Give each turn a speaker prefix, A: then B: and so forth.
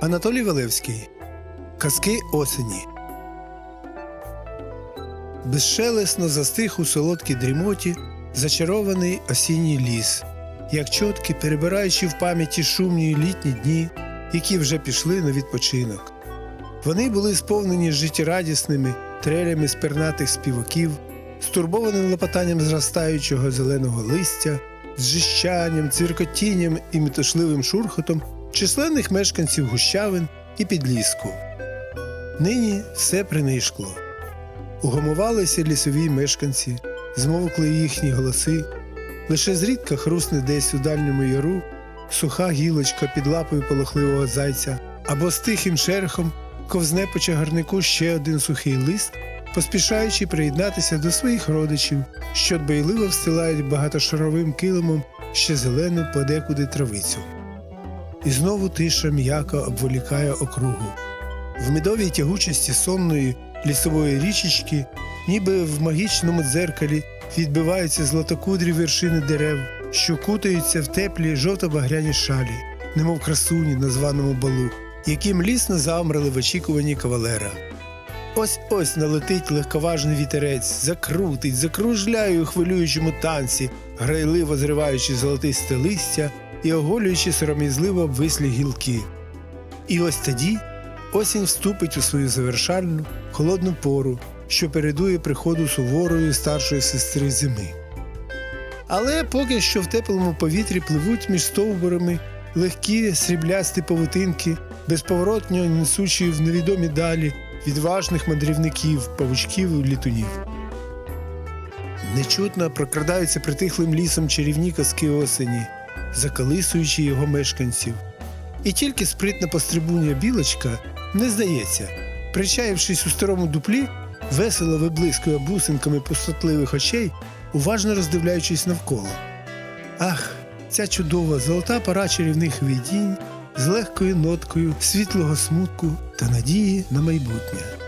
A: Анатолій Валевський. Казки осені. Безшелесно застиг у солодкій дрімоті зачарований осінній ліс, як чотки перебираючи в пам'яті шумні літні дні, які вже пішли на відпочинок. Вони були сповнені життєрадісними трелями спернатих співаків, стурбованим лопотанням зростаючого зеленого листя, з жищанням, цвіркотінням і метушливим шурхотом численних мешканців гущавин і підліску. Нині все принишкло. Угомувалися лісові мешканці, змовкли їхні голоси, лише зрідка хрусне десь у дальньому яру суха гілочка під лапою полохливого зайця, або з тихим шерхом ковзне по чагарнику ще один сухий лист, поспішаючи приєднатися до своїх родичів, що дбайливо встилають багатошаровим килимом ще зелену подекуди травицю. І знову тиша м'яко обволікає округу. В медовій тягучості сонної лісової річечки, ніби в магічному дзеркалі, відбиваються златокудрі вершини дерев, що кутаються в теплі жовто-багряні шалі, немов красуні на званому балу, які млісно замрали в очікуванні кавалера. Ось ось налетить легковажний вітерець, закрутить, закружляє у хвилюючому танці, грайливо зриваючи золотисте листя і оголюючи сором'язливо обвислі гілки. І ось тоді осінь вступить у свою завершальну холодну пору, що передує приходу суворої старшої сестри зими. Але поки що в теплому повітрі пливуть між стовбурами легкі сріблясті павутинки, безповоротньо несучі в невідомі далі відважних мандрівників, павучків і літунів. Нечутно прокрадаються притихлим лісом чарівні казки осені, закалисуючи його мешканців. І тільки спритна пострибуння білочка не здається, причаївшись у старому дуплі, весело виблискує бусинками пустотливих очей, уважно роздивляючись навколо. Ах, ця чудова золота пора чарівних видінь з легкою ноткою світлого смутку та надії на майбутнє.